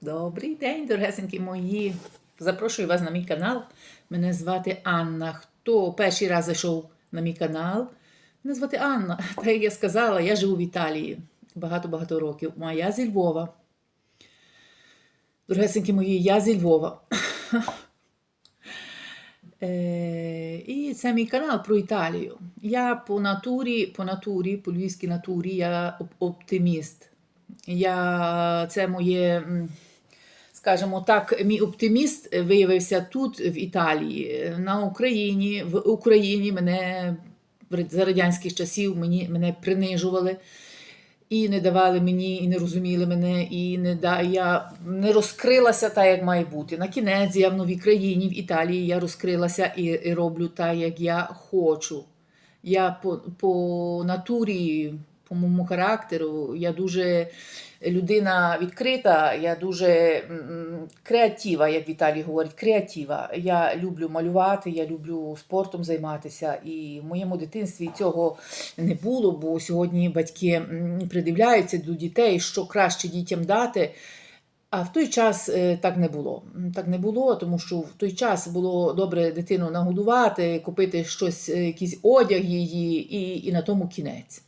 Добрий день, дорогесенькі мої. Запрошую вас на мій канал. Мене звати Анна. Хто перший раз зайшов на мій канал? Мене звати Анна. Та як я сказала, я живу в Італії багато-багато років. А я зі Львова. Дорогесенькі мої, я зі Львова. Е, і це мій канал про Італію. Я по натурі, по натурі, по львівській натурі, я оптиміст. Я, це моє, скажімо так, мій оптиміст виявився тут, в Італії. На Україні, в Україні мене за радянських часів мені, мене принижували. І не давали мені, і не розуміли мене, і не да, я не розкрилася так, як має бути. На кінець я в новій країні, в Італії, я розкрилася і, і роблю так, як я хочу. Я по, по натурі, по моєму характеру, я дуже людина відкрита, я дуже креатива, як Віталій говорить, креатива. Я люблю малювати, я люблю спортом займатися. І в моєму дитинстві цього не було, бо сьогодні батьки придивляються до дітей, що краще дітям дати. А в той час е, так не було. Так не було, тому що в той час було добре дитину нагодувати, купити щось, е, якийсь одяг її, і, і на тому кінець.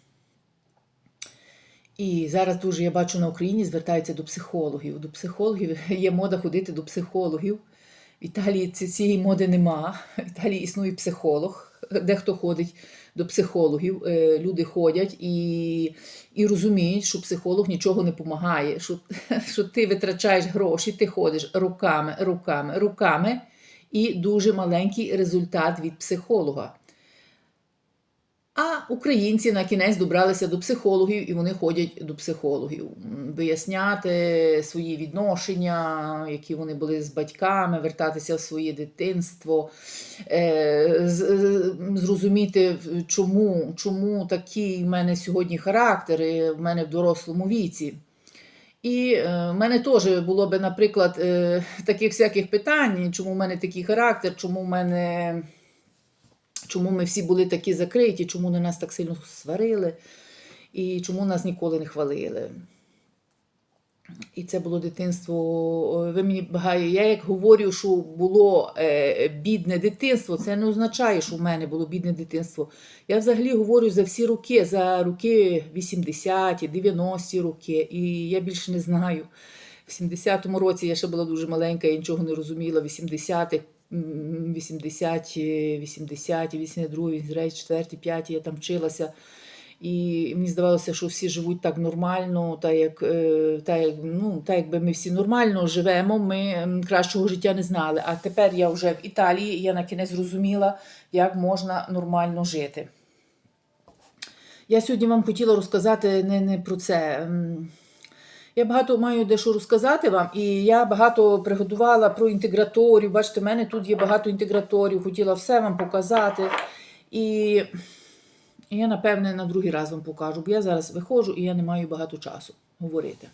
І зараз дуже я бачу на Україні звертаються до психологів. До психологів є мода ходити до психологів. В Італії цієї моди нема. В Італії існує психолог, дехто ходить до психологів. Е, Люди ходять і, і розуміють, що психолог нічого не допомагає, що, що ти витрачаєш гроші, ти ходиш руками, руками, руками, і дуже маленький результат від психолога. А українці на кінець добралися до психологів, і вони ходять до психологів виясняти свої відношення, які вони були з батьками, вертатися в своє дитинство, е, зрозуміти, чому, чому такий в мене сьогодні характер, і в мене в дорослому віці. І е, в мене теж було би, наприклад, е, таких всяких питань, чому в мене такий характер, чому в мене чому ми всі були такі закриті, чому на нас так сильно сварили, і чому нас ніколи не хвалили. І це було дитинство. Ви мені багато. Я як говорю, що було е, бідне дитинство, це не означає, що в мене було бідне дитинство. Я взагалі говорю за всі роки, за роки 80-ті, 90-ті роки, і я більше не знаю. В 70-му році я ще була дуже маленька, я нічого не розуміла. В 80-х, м, 80, 80, 82, 84, 5 я там вчилася. І мені здавалося, що всі живуть так нормально, так як, е, так, як, ну, так якби ми всі нормально живемо, ми кращого життя не знали. А тепер я вже в Італії, і я на кінець зрозуміла, як можна нормально жити. Я сьогодні вам хотіла розказати не, не про це. Я багато маю дещо розказати вам, і я багато приготувала про інтеграторів. Бачите, в мене тут є багато інтеграторів, хотіла все вам показати. І я, напевне, на другий раз вам покажу, бо я зараз виходжу і я не маю багато часу говорити.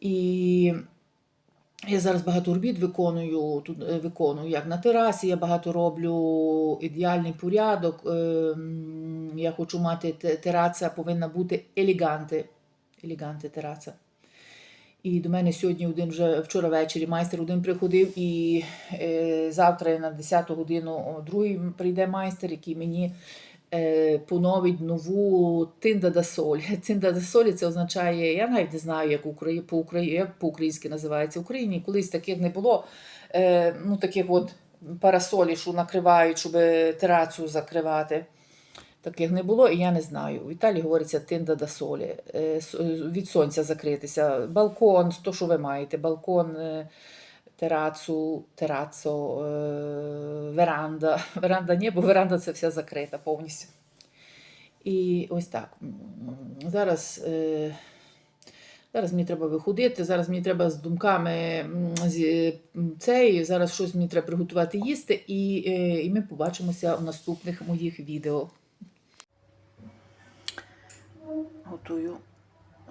І я зараз багато робіт виконую, тут е, виконую як на терасі, я багато роблю ідеальний порядок. Ем, Я хочу мати те- тераса, повинна бути елеганте. Елеганте тераса. І до мене сьогодні один вже вчора ввечері майстер один приходив, і е, завтра на 10 годину другий прийде майстер, який мені е, поновить нову тинда да соль. Тинда да солі це означає, я навіть не знаю, як, Украї, по, Украї, як по-українськи називається. В Україні колись таких не було. Е, ну, таких от парасолі, що накривають, щоб терацу закривати. Таких не було, і я не знаю. В Італії говориться тинда да солі. Е, е, Від сонця закритися. Балкон, то, що ви маєте, балкон, е, терацу, терацо, веранда. Веранда ні, бо веранда це вся закрита повністю. І ось так. Зараз, зараз мені треба виходити, зараз мені треба з думками цей, зараз щось мені треба приготувати їсти, і, і ми побачимося в наступних моїх відео. Готую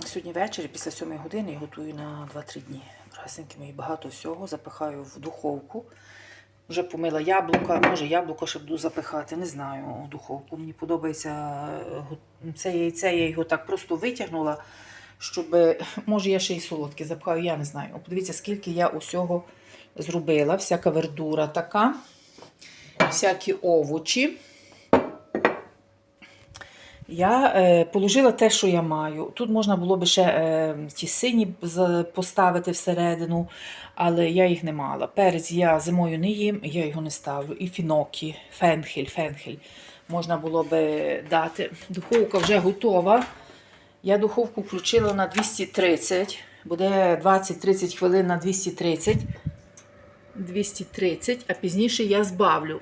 сьогодні ввечері, після 7 години, готую на 2-3 дні. Красеньки мої багато всього запихаю в духовку. Вже помила яблука, може яблуко ще буду запихати, не знаю, у духовку. Мені подобається е, це яйце, я його так просто витягнула, щоб, може, я ще й солодке запхаю, я не знаю. Подивіться, скільки я усього зробила. Всяка вердура така, всякі овочі. Я е, положила те, що я маю. Тут можна було би ще е, ті сині поставити всередину, але я їх не мала. Перець я зимою не їм, я його не ставлю. І фінокі, фенхель, фенхель можна було би дати. Духовка вже готова. Я духовку включила на 230, буде 20-30 хвилин на 230. 230, а пізніше я збавлю.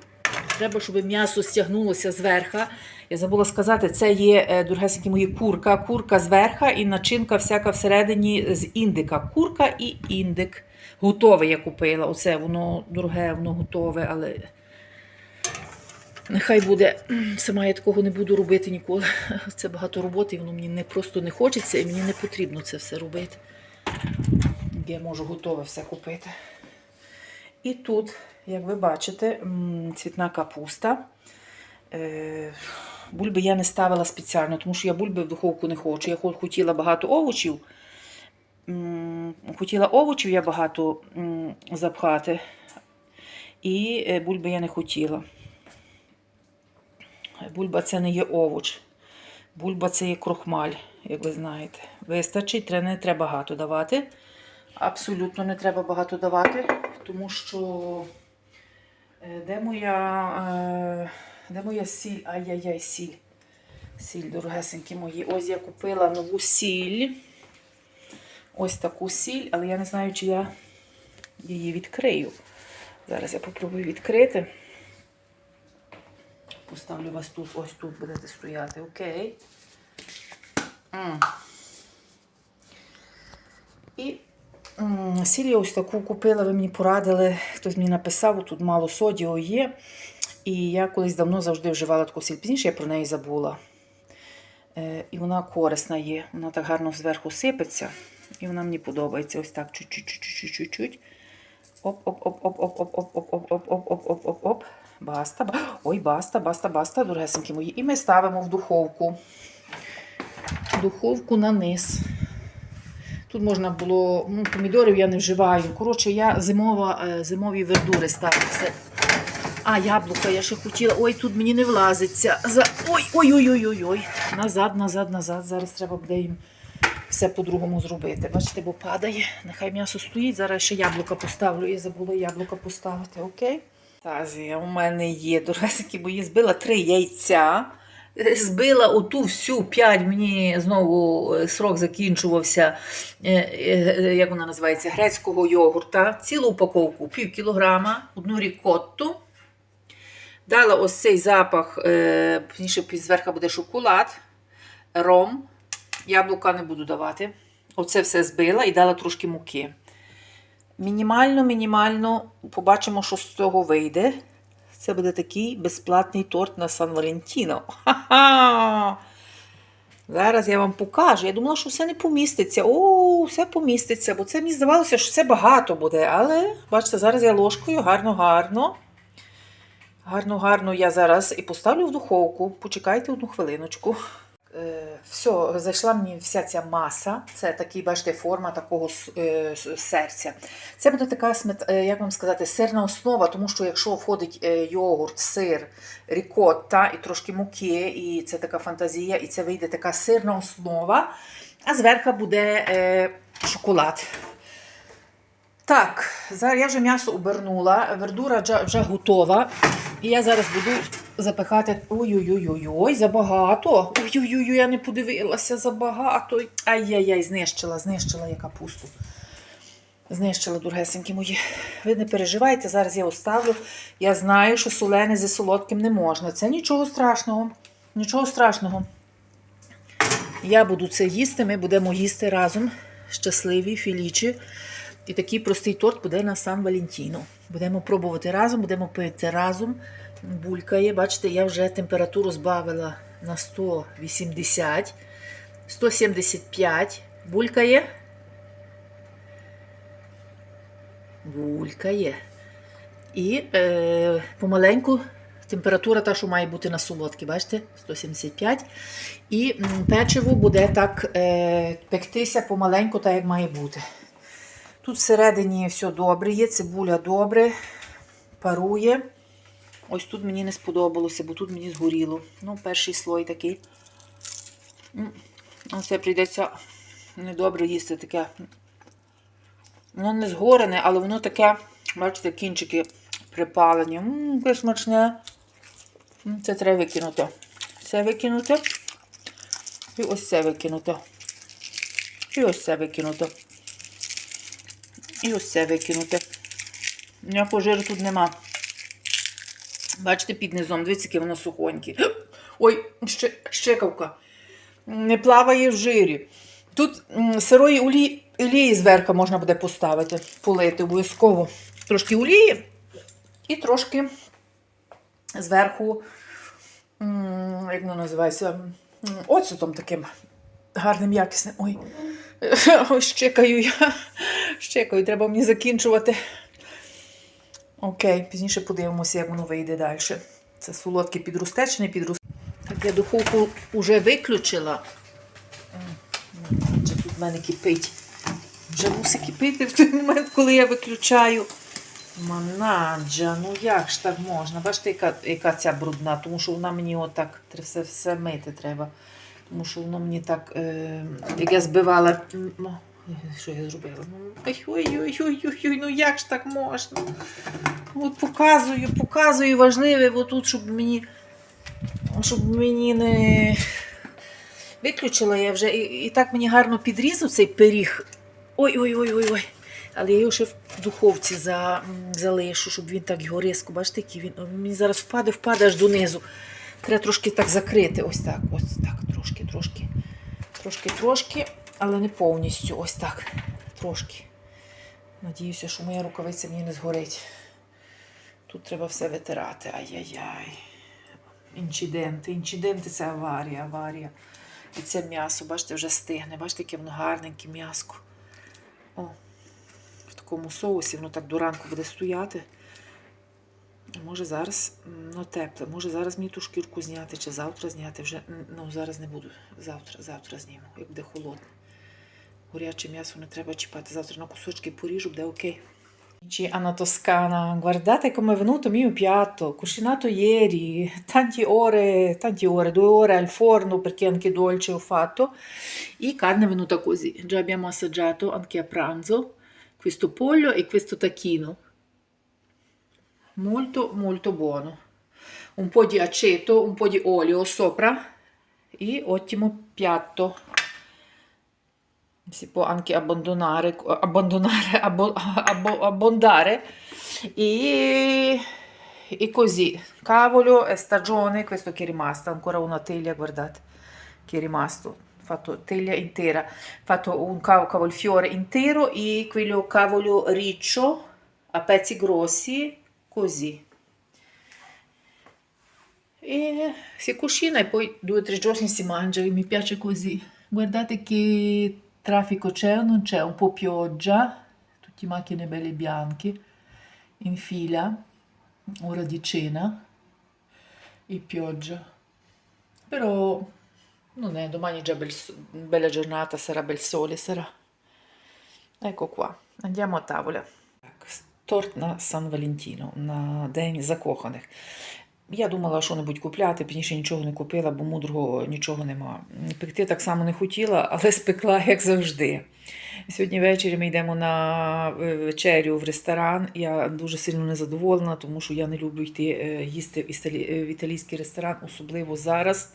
Треба, щоб м'ясо стягнулося зверху. Я забула сказати, це є е, дорогесенькі мої курка. Курка зверху і начинка всяка всередині з індика. Курка і індик. Готове я купила. Оце воно дороге, воно готове, але нехай буде. Сама я такого не буду робити ніколи. Це багато роботи, і воно мені не просто не хочеться, і мені не потрібно це все робити. Я можу готове все купити. І тут, як ви бачите, цвітна капуста. Е, Бульби я не ставила спеціально, тому що я бульби в духовку не хочу. Я хотіла багато овочів. Хотіла овочів я багато запхати. І е, бульби я не хотіла. Бульба це не є овоч. Бульба це є крохмаль, як ви знаєте. Вистачить, не треба багато давати. Абсолютно не треба багато давати, тому що е, де моя, е, де моя сіль? Ай-яй-яй, сіль. Сіль, дорогесенькі мої. Ось я купила нову сіль. Ось таку сіль, але я не знаю, чи я її відкрию. Зараз я попробую відкрити. Поставлю вас тут, ось тут будете стояти, окей. І я ось таку купила, ви мені порадили, хтось мені написав, тут мало содіо є. І я колись давно завжди вживала таку сіль. Пізніше я про неї забула. Е, і вона корисна є. Вона так гарно зверху сипеться. І вона мені подобається. Ось так чуть-чуть-чуть-чуть-чуть. Оп-оп-оп-оп-оп-оп-оп-оп-оп-оп-оп. Баста. Ой, баста, баста, баста, дорогесенькі мої. І ми ставимо в духовку. Духовку на низ. Тут можна було, ну, помідорів я не вживаю. Коротше, я зимова, е, зимові вердури ставлю. Все. А, яблука я ще хотіла. Ой, тут мені не влазиться. За... Ой, ой, ой, ой, ой, ой. Назад, назад, назад. Зараз треба буде їм все по-другому зробити. Бачите, бо падає. Нехай м'ясо стоїть. Зараз ще яблука поставлю. Я забула яблука поставити, окей? Тазія у мене є, дорогесенькі, бо її збила три яйця. Збила оту всю п'ять, мені знову е, срок закінчувався, е, е, як вона називається, грецького йогурта. Цілу упаковку, пів кілограма, одну рікотту. Дала ось цей запах, пізніше зверху буде шоколад, ром. Яблука не буду давати. Оце все збила і дала трошки муки. Мінімально, мінімально побачимо, що з цього вийде. Це буде такий безплатний торт на Сан Валентіно. Ха-ха! Зараз я вам покажу. Я думала, що все не поміститься. О, все поміститься, бо це мені здавалося, що все багато буде. Але, бачите, зараз я ложкою гарно-гарно. Гарно-гарно я зараз і поставлю в духовку. Почекайте одну хвилиночку. Е, все, зайшла мені вся ця маса. Це такий, бачите, форма такого е, серця. Це буде така, е, як вам сказати, сирна основа, тому що якщо входить йогурт, сир, рікотта і трошки муки, і це така фантазія, і це вийде така сирна основа, а зверху буде шоколад. Так, зараз я вже м'ясо обернула, вердура вже готова. І я зараз буду запихати. Ой-ой-ой, забагато. Ой-ой-ой, я не подивилася забагато. Ай-яй-яй, знищила, знищила я капусту. Знищила, дорогесенькі мої. Ви не переживайте, зараз я оставлю. Я знаю, що солене зі солодким не можна. Це нічого страшного. Нічого страшного. Я буду це їсти, ми будемо їсти разом. Щасливі, філічі. І такий простий торт буде на Сан Валентіно. Будемо пробувати разом, будемо пити разом. Булькає. Бачите, я вже температуру збавила на 180, 175. Булькає. Булькає. І е, помаленьку Температура та, що має бути на солодкі, бачите? 175. І печиво буде так е, пектися помаленьку, так як має бути. Тут всередині все добре є, цибуля добре, парує. Ось тут мені не сподобалося, бо тут мені згоріло. Ну, перший слой такий. М, Оце прийдеться недобре їсти таке. Воно не згорене, але воно таке, бачите, кінчики припалені. Ммм, яке смачне. Це треба викинути. Це викинути. І ось це викинути. І ось це викинути. І ось це викинути. Ніякого жиру тут нема. Бачите, під низом, дивіться, яке воно сухоньке. Ой, ще, щекавка. Не плаває в жирі. Тут сирої олії, олії зверху можна буде поставити, полити обов'язково. Трошки олії і трошки зверху, як воно називається, оцетом таким гарним, якісним. Ой, щекаю я. Щекаю, треба мені закінчувати. Окей, пізніше подивимося, як воно вийде далі. Це солодке підросте чи не підросте. Так, я духовку вже виключила. Вже тут в мене кипить. Вже мусить кипіти в той момент, коли я виключаю. Манаджа, ну як ж так можна? Бачите, яка, яка ця брудна, тому що вона мені отак все, все мити треба. Тому що воно мені так, е, як я збивала. Ну, Що я зробила? Ну, Ой-ой-ой, ну як ж так можна? От показую, показую важливе, бо тут, щоб мені, щоб мені не виключила я вже. І, і так мені гарно підрізав цей пиріг. Ой-ой-ой-ой-ой. Але я його ще в духовці за, залишу, щоб він так його різко, бачите, який він. Він мені зараз впаде, впаде аж донизу. Треба трошки так закрити. Ось так, ось так, трошки, трошки. Трошки, трошки, але не повністю. Ось так. Трошки. Надіюся, що моя рукавиця мені не згорить. Тут треба все витирати. Ай-яй-яй. Інциденти. Інциденти це аварія, аварія. І це м'ясо, бачите, вже стигне. Бачите, яке воно гарненьке м'яско. О, в такому соусі воно так до ранку буде стояти. Може зараз ну, тепле, може зараз мені ту шкірку зняти, чи завтра зняти. Вже ну, зараз не буду. Завтра, завтра зніму, як буде холодне. Горяче м'ясо не треба чіпати. Завтра на кусочки поріжу, буде окей. Ci Anna Toscana, guardate come è venuto il mio piatto, cucinato ieri, tante ore, tante ore, due ore al forno perché anche dolce ho fatto. E carne è venuta così. Già abbiamo assaggiato anche a pranzo questo pollo e questo tacchino. Molto molto buono. Un po' di aceto, un po' di olio sopra e ottimo piatto. Si può anche abbandonare, abbandonare, abbo- abbo- abbondare e, e così. Cavolo è stagione, questo che è rimasto, ancora una teglia, guardate, che è rimasto. Fatto teglia intera, fatto un cav- cavolfiore intero e quello cavolo riccio a pezzi grossi, così. E si cucina e poi due o tre giorni si mangia, mi piace così. Guardate che traffico c'è o non c'è, un po' pioggia, tutte macchine belle bianche in fila, ora di cena e pioggia. Però non è, domani è già bel so- bella giornata, sarà bel sole, sarà. Ecco qua, andiamo a tavola. Торт на Сан Валентіно, на День закоханих. Я думала, що небудь купляти, пізніше нічого не купила, бо мудрого нічого нема. Пекти так само не хотіла, але спекла, як завжди. Сьогодні ввечері ми йдемо на е, вечерю в ресторан. Я дуже сильно незадоволена, тому що я не люблю йти е, їсти е, в італійський ресторан, особливо зараз.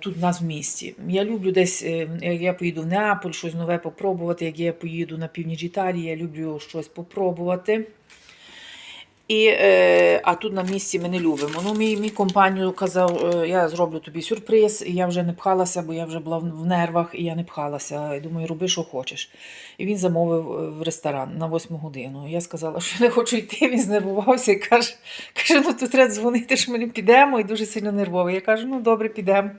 Тут в нас в місті. Я люблю десь, як я поїду в Неаполь, щось нове попробувати. Як я поїду на північ Італії, я люблю щось попробувати. І, е, а тут на місці ми не любимо. Ну, мій, мій компанію казав, е, я зроблю тобі сюрприз, і я вже не пхалася, бо я вже була в нервах, і я не пхалася. І думаю, роби, що хочеш. І він замовив е, в ресторан на 8 годину. Я сказала, що не хочу йти, він знервувався і каже, каже, ну тут треба дзвонити, що ми підемо, і дуже сильно нервовий. Я кажу, ну добре, підемо.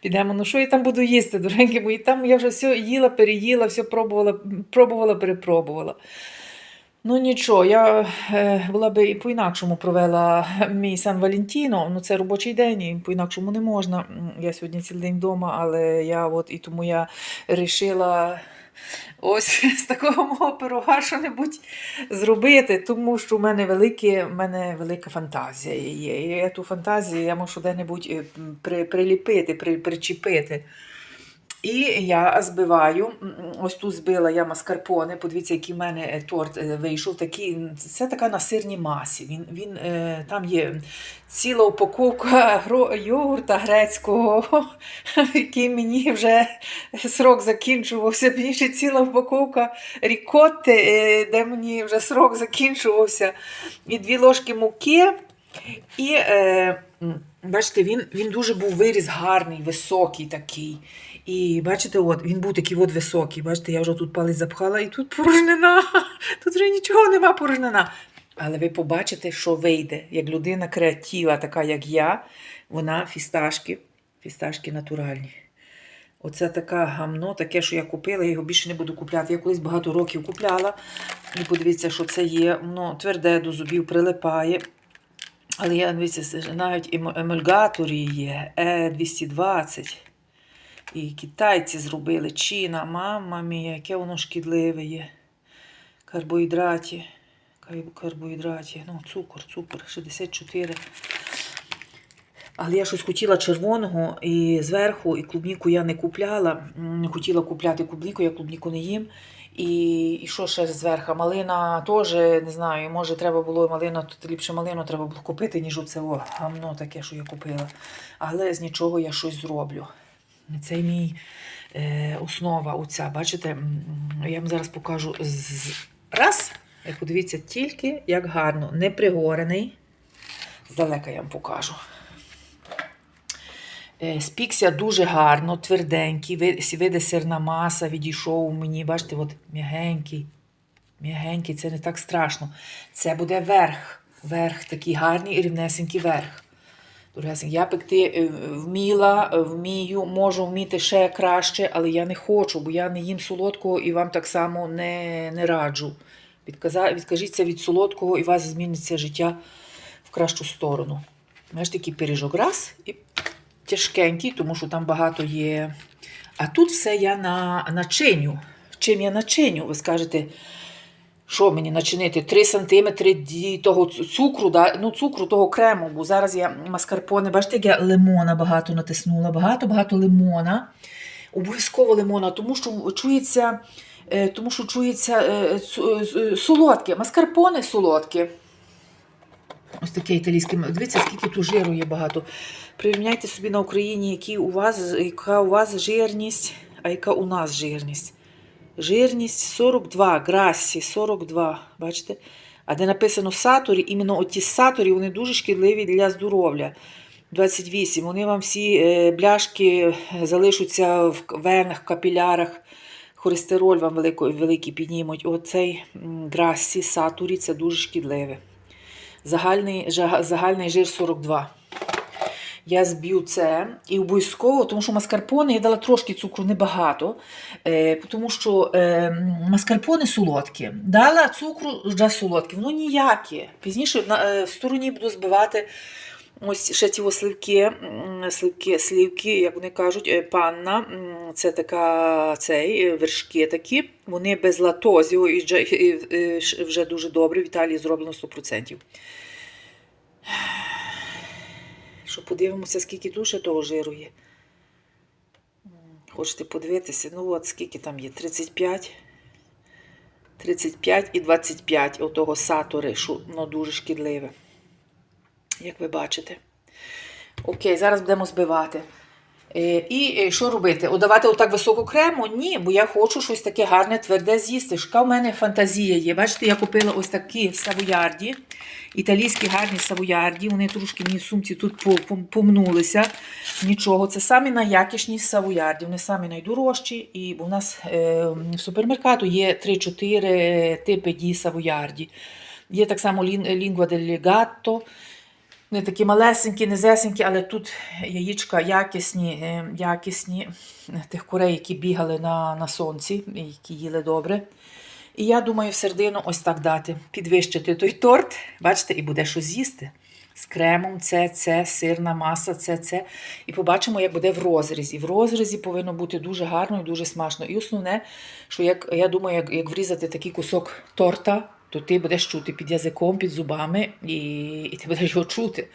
Підемо. Ну що я там буду їсти, дорогенькі мої? Там я вже все їла, переїла, все пробувала, пробувала, перепробувала. Ну нічого, я е, була би і по-інакшому провела мій Сан Валентіно. Ну це робочий день, і по-інакшому не можна. Я сьогодні цілий день вдома, але я от і тому я вирішила ось з такого мого пирога що-небудь зробити, тому що в мене велике, в мене велика фантазія є. І я ту фантазію я можу де-небудь е, при, приліпити, при, причепити. І я збиваю, ось тут збила я маскарпоне. Подивіться, який в мене е, торт е, вийшов. Такий, це така на сирній масі. Він, він, е, там є ціла упаковка йогурта грецького, який мені вже срок закінчувався. Ще ціла упаковка рікотти, де мені вже срок закінчувався. І дві ложки муки. І бачите, він, він дуже був виріс гарний, високий такий. І бачите, от він був такий от високий. Бачите, я вже тут палець запхала, і тут порожнина. Тут вже нічого нема порожнина. Але ви побачите, що вийде, як людина креатива, така як я, вона фісташки, фісташки натуральні. Оце така гамно, таке, що я купила, я його більше не буду купляти. Я колись багато років купляла. І подивіться, що це є. Воно тверде до зубів прилипає. Але я дивіться, навіть емульгаторі є Е220. І китайці зробили Чіна, мама мія, яке воно шкідливе є. Карбоїдраті. Карбоїдраті. Ну, цукор, цукор, 64. Але я щось хотіла червоного і зверху, і клубніку я не купляла. Не хотіла купляти клубніку, я клубніку не їм. І, і що ще зверху? Малина теж, не знаю, може треба було малину, тут ліпше малину треба було купити, ніж оце о, гамно таке, що я купила. Але з нічого я щось зроблю. Це мій е, основа оця. Бачите, я вам зараз покажу з... раз. І подивіться тільки, як гарно, не пригорений. Здалека я вам покажу. Е, Спікся дуже гарно, тверденький, ви- види сирна маса відійшов мені. Бачите, от м'ягенький. М'ягенький, це не так страшно. Це буде верх. Верх, такий гарний і рівнесенький верх. Дорогесенькі, я пекти е, вміла, е, вмію, можу вміти ще краще, але я не хочу, бо я не їм солодкого і вам так само не, не раджу. Відкажіться від солодкого і у вас зміниться життя в кращу сторону. Знаєш, такий пиріжок раз і тяжкенький, тому що там багато є. А тут все я на, начиню. Чим я начиню? Ви скажете, що мені начинити? 3 см того цукру, да? ну цукру того крему, бо зараз я маскарпоне, бачите, як я лимона багато натиснула, багато-багато лимона. Обов'язково лимона, тому що чується, е, тому що чується е, солодке. Маскарпоне солодке. Ось таке італійське. Дивіться, скільки тут жиру є багато. Прирівняйте собі на Україні, які у вас, яка у вас жирність, а яка у нас жирність. Жирність 42, грасі 42. Бачите? А де написано саторі, іменно оті саторі, вони дуже шкідливі для здоров'я. 28. Вони вам всі е, бляшки е, залишаться в венах, капілярах. Холестероль вам великий, великий піднімуть. Оцей грасі, сатурі це дуже шкідливе. Загальний, загальний жир 42. Я зб'ю це і обов'язково, тому що маскарпоне я дала трошки цукру, небагато, е, тому що е, м, маскарпоне солодкі. Дала цукру вже солодкі, воно ніяке. Пізніше е, в стороні буду збивати ось ще ті сливки, сливки, слівки, як вони кажуть, панна. Це така цей, вершки такі. Вони без латозі, і вже, і, вже дуже добре. В Італії зроблено 100%. Що подивимося, скільки тут ще того жиру є. Хочете подивитися? Ну от скільки там є? 35. 35 і 25 отого сатори, що воно дуже шкідливе. Як ви бачите. Окей, зараз будемо збивати. Е, І е, що робити? О, давати отак високу крему? Ні, бо я хочу щось таке гарне, тверде з'їсти. Яка в мене фантазія є. Бачите, я купила ось такі савоярді, італійські гарні савоярді. Вони трошки мені в сумці тут по- пом- помнулися. Нічого, це самі найякісні савоярді. Вони самі найдорожчі. І у нас е, в супермеркату є 3-4 типи ді савоярді. Є так само лін- лінгва дель гатто. Вони такі малесенькі, незесенькі, але тут яєчка якісні, е, якісні тих курей, які бігали на, на сонці, які їли добре. І я думаю, в середину ось так дати, підвищити той торт, бачите, і буде що з'їсти. З кремом, це, це, сирна маса, це, це. І побачимо, як буде в розрізі. В розрізі повинно бути дуже гарно і дуже смачно. І основне, що як, я думаю, як, як врізати такий кусок торта, то ти будеш чути під язиком, під зубами, і, і ти будеш його чути.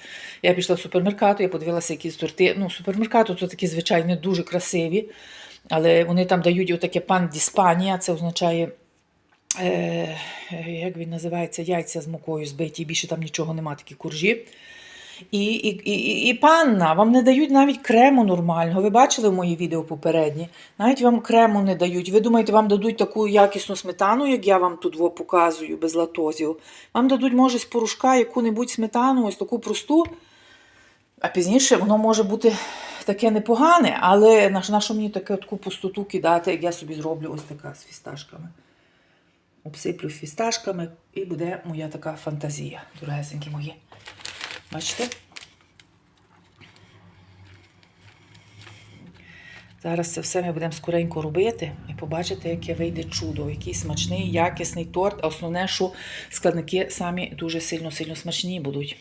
Я пішла в супермеркату, я подивилася якісь торти. Ну, супермеркату це такі, звичайно, дуже красиві, але вони там дають отаке пан діспанія, це означає. Е, як він називається, яйця з мукою збиті, більше там нічого нема, такі куржі. І, і, і, і панна, вам не дають навіть крему нормального. Ви бачили мої відео попередні? Навіть вам крему не дають. Ви думаєте, вам дадуть таку якісну сметану, як я вам тут показую, без латозів. Вам дадуть, може, з порошка яку-небудь сметану, ось таку просту. А пізніше воно може бути таке непогане, але на що мені таке таку пустоту кидати, як я собі зроблю ось така з фісташками. Обсиплю фісташками і буде моя така фантазія, дорогесенькі мої. Бачите? Зараз це все ми будемо скоренько робити і побачите, яке вийде чудо, який смачний, якісний торт. Основне, що складники самі дуже сильно-сильно смачні будуть.